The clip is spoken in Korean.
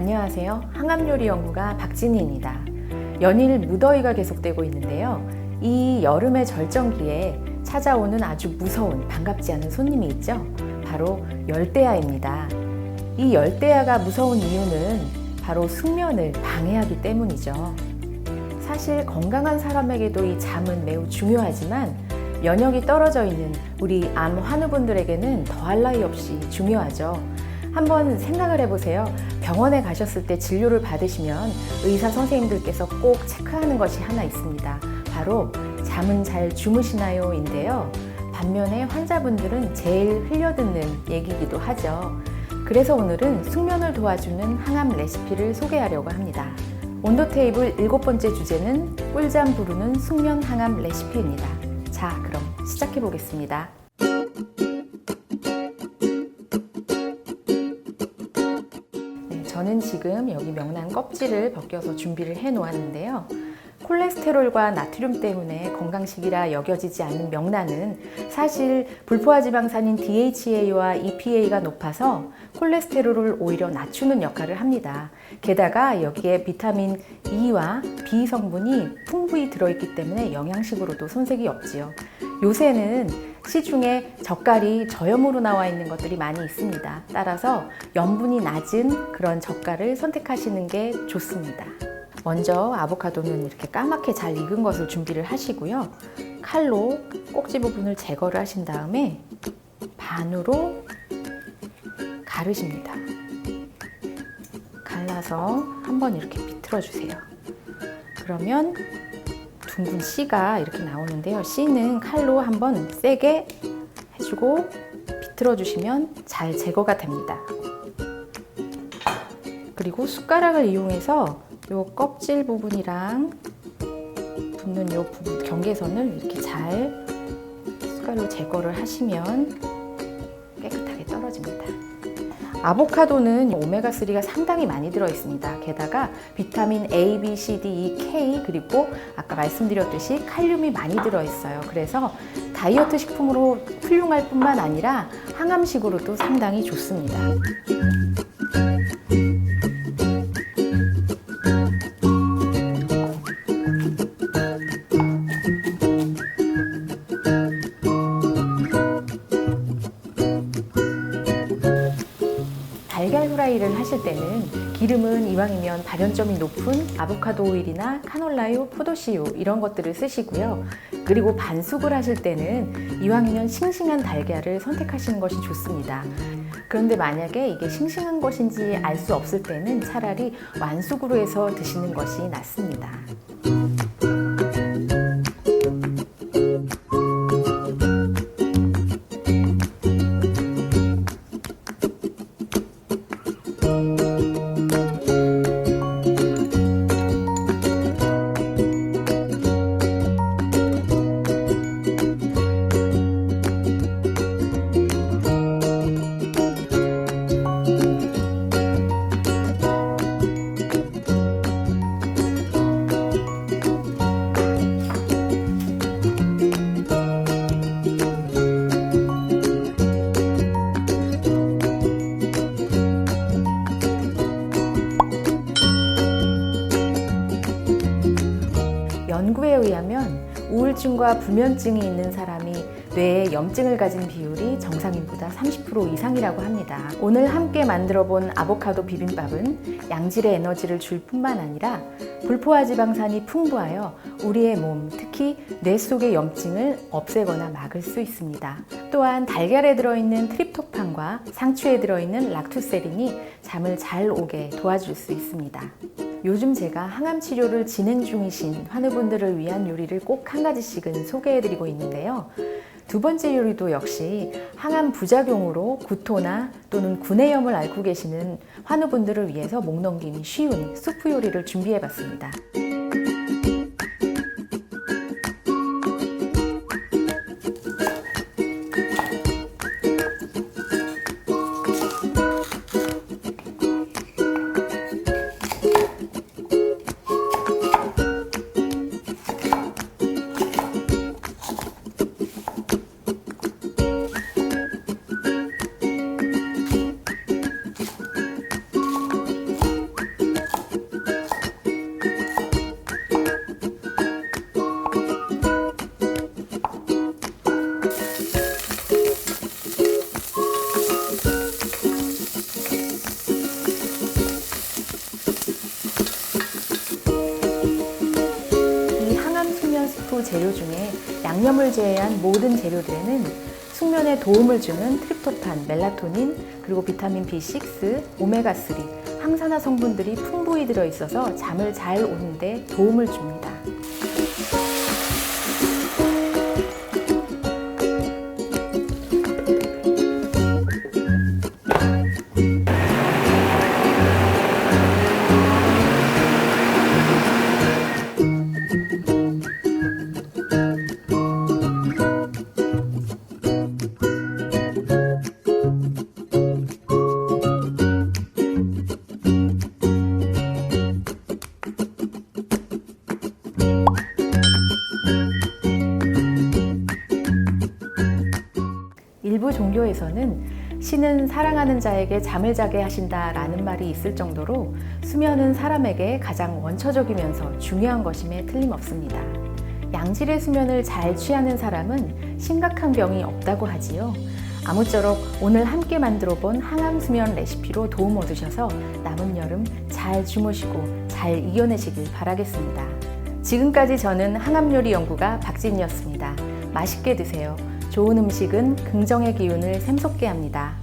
안녕하세요. 항암요리 연구가 박진희입니다. 연일 무더위가 계속되고 있는데요. 이 여름의 절정기에 찾아오는 아주 무서운 반갑지 않은 손님이 있죠. 바로 열대야입니다. 이 열대야가 무서운 이유는 바로 숙면을 방해하기 때문이죠. 사실 건강한 사람에게도 이 잠은 매우 중요하지만 면역이 떨어져 있는 우리 암 환우분들에게는 더할 나위 없이 중요하죠. 한번 생각을 해보세요. 병원에 가셨을 때 진료를 받으시면 의사 선생님들께서 꼭 체크하는 것이 하나 있습니다. 바로 잠은 잘 주무시나요? 인데요. 반면에 환자분들은 제일 흘려듣는 얘기이기도 하죠. 그래서 오늘은 숙면을 도와주는 항암 레시피를 소개하려고 합니다. 온도 테이블 일곱 번째 주제는 꿀잠 부르는 숙면 항암 레시피입니다. 자, 그럼 시작해 보겠습니다. 저는 지금 여기 명란 껍질을 벗겨서 준비를 해 놓았는데요. 콜레스테롤과 나트륨 때문에 건강식이라 여겨지지 않는 명란은 사실 불포화 지방산인 DHA와 EPA가 높아서 콜레스테롤을 오히려 낮추는 역할을 합니다. 게다가 여기에 비타민 E와 B 성분이 풍부히 들어있기 때문에 영양식으로도 손색이 없지요. 요새는 시중에 젓갈이 저염으로 나와 있는 것들이 많이 있습니다. 따라서 염분이 낮은 그런 젓갈을 선택하시는 게 좋습니다. 먼저 아보카도는 이렇게 까맣게 잘 익은 것을 준비를 하시고요. 칼로 꼭지 부분을 제거를 하신 다음에 반으로 가르십니다. 갈라서 한번 이렇게 비틀어 주세요. 그러면 둥근 씨가 이렇게 나오는데요. 씨는 칼로 한번 세게 해주고 비틀어 주시면 잘 제거가 됩니다. 그리고 숟가락을 이용해서 요 껍질 부분이랑 붙는 요 부분 경계선을 이렇게 잘 숟갈로 제거를 하시면 깨끗하게 떨어집니다. 아보카도는 오메가3가 상당히 많이 들어 있습니다. 게다가 비타민 A, B, C, D, E, K 그리고 아까 말씀드렸듯이 칼륨이 많이 들어 있어요. 그래서 다이어트 식품으로 훌륭할 뿐만 아니라 항암식으로도 상당히 좋습니다. 달걀 후라이를 하실 때는 기름은 이왕이면 발연점이 높은 아보카도 오일이나 카놀라유, 포도씨유 이런 것들을 쓰시고요. 그리고 반숙을 하실 때는 이왕이면 싱싱한 달걀을 선택하시는 것이 좋습니다. 그런데 만약에 이게 싱싱한 것인지 알 수 없을 때는 차라리 완숙으로 해서 드시는 것이 낫습니다. 연구에 의하면 우울증과 불면증이 있는 사람이 뇌에 염증을 가진 비율이 정상인보다 30% 이상이라고 합니다. 오늘 함께 만들어 본 아보카도 비빔밥은 양질의 에너지를 줄 뿐만 아니라 불포화 지방산이 풍부하여 우리의 몸, 특히 뇌 속의 염증을 없애거나 막을 수 있습니다. 또한 달걀에 들어있는 트립토판과 상추에 들어있는 락투세린이 잠을 잘 오게 도와줄 수 있습니다. 요즘 제가 항암 치료를 진행 중이신 환우분들을 위한 요리를 꼭 한 가지씩은 소개해드리고 있는데요. 두 번째 요리도 역시 항암 부작용으로 구토나 또는 구내염을 앓고 계시는 환우분들을 위해서 목 넘김이 쉬운 수프 요리를 준비해봤습니다. 재료 중에 양념을 제외한 모든 재료들에는 숙면에 도움을 주는 트립토판, 멜라토닌, 그리고 비타민 B6, 오메가3, 항산화 성분들이 풍부히 들어있어서 잠을 잘 오는데 도움을 줍니다. 일부 종교에서는 신은 사랑하는 자에게 잠을 자게 하신다라는 말이 있을 정도로 수면은 사람에게 가장 원초적이면서 중요한 것임에 틀림없습니다. 양질의 수면을 잘 취하는 사람은 심각한 병이 없다고 하지요. 아무쪼록 오늘 함께 만들어 본 항암 수면 레시피로 도움 얻으셔서 남은 여름 잘 주무시고 잘 이겨내시길 바라겠습니다. 지금까지 저는 항암 요리 연구가 박진이었습니다. 맛있게 드세요. 좋은 음식은 긍정의 기운을 샘솟게 합니다.